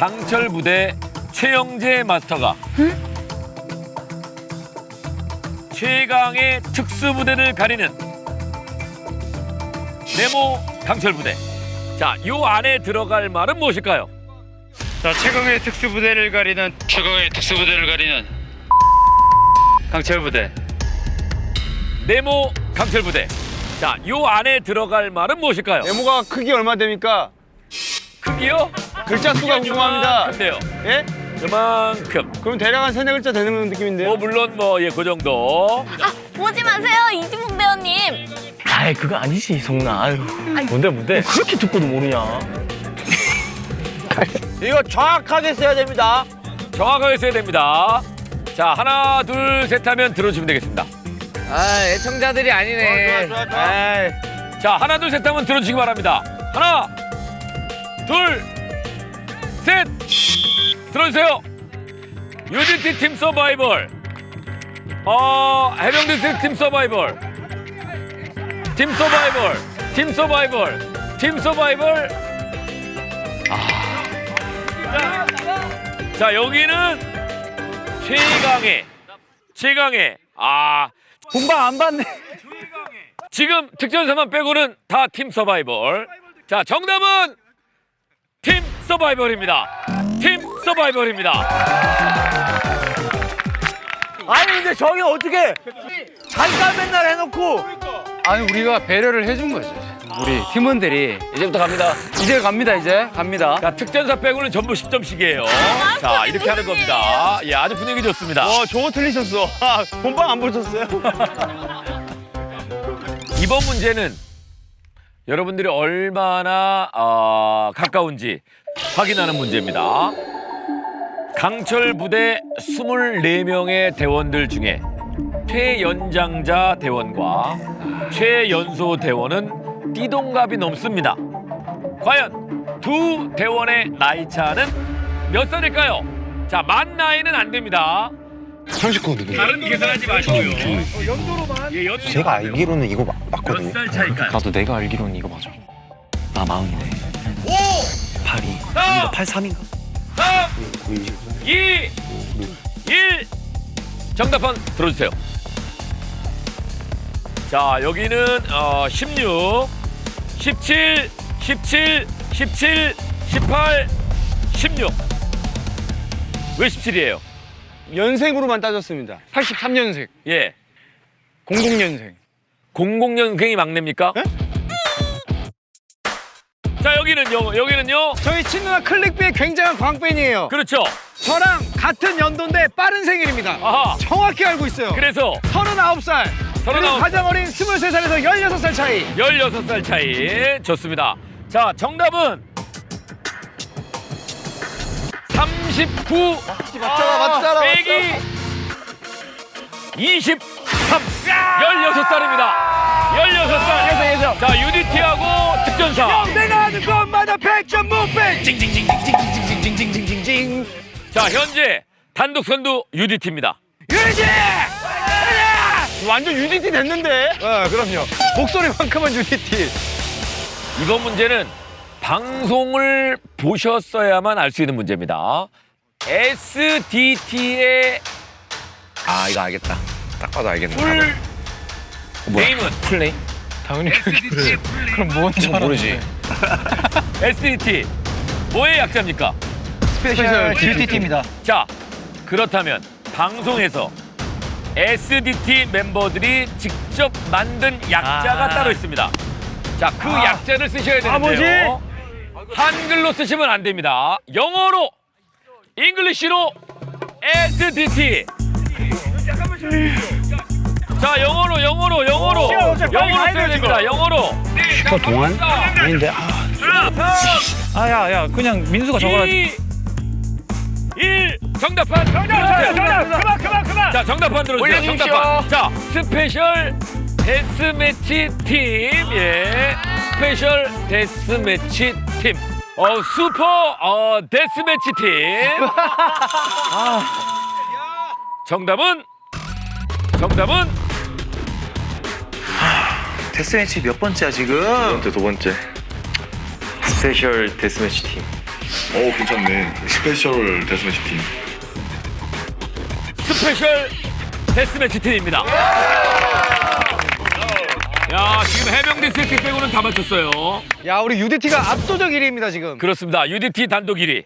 강철 부대 최영재 마스터가 최강의 특수 부대를 가리는 네모 강철 부대. 자, 요 안에 들어갈 말은 무엇일까요? 자, 최강의 특수부대를 가리는 최강의 특수부대를 가리는 강철부대. 네모 강철 부대. 자, 요 안에 들어갈 말은 무엇일까요? 네모가 크기 얼마 됩니까? 크기요? 글자 수가 궁금합니다. 근데요. 예? 그만큼. 그럼 대략 한 세네 글자 되는 뭐 느낌인데요? 물론 뭐 예 그 정도. 아, 보지 마세요, 이지문 배우님. 아이 그거 아니지 성나 아유 뭔데 뭔데 그렇게 듣고도 모르냐 이거 정확하게 써야 됩니다. 정확하게 써야 됩니다. 자, 하나, 둘, 셋 하면 들어주시면 되겠습니다. 아 애청자들이 아니네. 좋아, 좋아, 좋아. 에이. 자, 하나, 둘, 셋 하면 들어주시기 바랍니다. 하나, 둘, 셋! 들어주세요. UGT 팀 서바이벌. 어, 해병대 팀 서바이벌. 팀 서바이벌. 팀 서바이벌. 팀 서바이벌. 아. 자, 여기는 최강의, 최강의, 아, 공방 안 받네. 지금 특전사만 빼고는 다 팀 서바이벌. 자, 정답은 팀 서바이벌입니다. 팀 서바이벌입니다. 아니 근데 저기 어떻게 잠깐 맨날 해놓고 아니, 우리가 배려를 해준 거지. 우리 팀원들이. 이제부터 갑니다. 이제 갑니다, 이제. 갑니다. 자, 특전사 빼고는 전부 10점씩이에요. 자, 이렇게 하는 겁니다. 예, 아주 분위기 좋습니다. 와 저거 틀리셨어. 아, 본방 안 보셨어요? 이번 문제는 여러분들이 얼마나 어, 가까운지 확인하는 문제입니다. 강철 부대 24명의 대원들 중에 최연장자 대원과 최연소 대원은 띠동갑이 넘습니다. 과연 두 대원의 나이 차는 몇 살일까요? 자, 만 나이는 안 됩니다. 39거든요. 다른 계산하지 마시고요. 예, 연도 제가 알기로는 이거 맞, 맞거든요. 몇살 차일까요? 나도 내가 알기로는 이거 맞아 나 마흔이네 82 사, 83인가 3, 2, 1. 정답판 들어주세요. 자, 여기는 어, 16, 17, 17, 17, 18, 16. 왜 17이에요? 연생으로만 따졌습니다. 83년생, 예. 00년생. 00년생이 막내입니까? 자, 여기는요, 여기는요. 저희 친누나 클릭비의 굉장한 광팬이에요. 그렇죠. 저랑 같은 연도인데 빠른 생일입니다. 아하. 정확히 알고 있어요. 그래서 39살. 그리고 39 가장 어린 23살에서 16살 차이. 16살 차이. 좋습니다. 자, 정답은 39 맞잖아, 맞잖아, 빼기 23 16살입니다. 16살. 자, UDT하고 특전사. 내가 하는 것마다 100점 무패. 징징징징징징징징징징징. 자, 현재 단독 선두 UDT입니다. 유지! 완전 UDT 됐는데? 어, 그럼요. 목소리만큼은 UDT. 이번 문제는 방송을 보셨어야만 알 수 있는 문제입니다. SDT의 아 이거 알겠다. 딱 봐도 알겠네. 풀 네임은 플레이 당연히 그래. 그럼 뭔지 모르지 SDT 뭐의 약자입니까? 스페셜 듀티입니다. 자, 그렇다면 방송에서 SDT 멤버들이 직접 만든 약자가 아. 따로 있습니다. 자, 그 약자를 쓰셔야 아, 되는데요. 한글로 쓰시면 안 됩니다. 영어로, 잉글리시로 SDT. 자, 영어로, 영어로, 영어로. 어, 영어로 써야 돼, 됩니다. 영어로. 슈퍼 동안? 아닌데. 아, 아야야 그냥 민수가 적어라. 2, 1, 정답판. 정답, 그만, 그만, 그만. 자, 정답판 들어주세요. 올려주십시오. 정답판. 자, 스페셜 데스매치 팀. 예. 스페셜 데스매치 팀. 어, 슈퍼 어, 데스매치 팀. 정답은 정답은 데스매치 몇 번째야 지금? 두 번째, 두 번째. 스페셜 데스매치 팀 오 괜찮네 스페셜 데스매치 팀 스페셜 데스매치 팀입니다. 야, 지금 해병대 세트 빼고는 다 맞췄어요. 야 우리 UDT가 압도적 1위입니다 지금. 그렇습니다. UDT 단독 1위.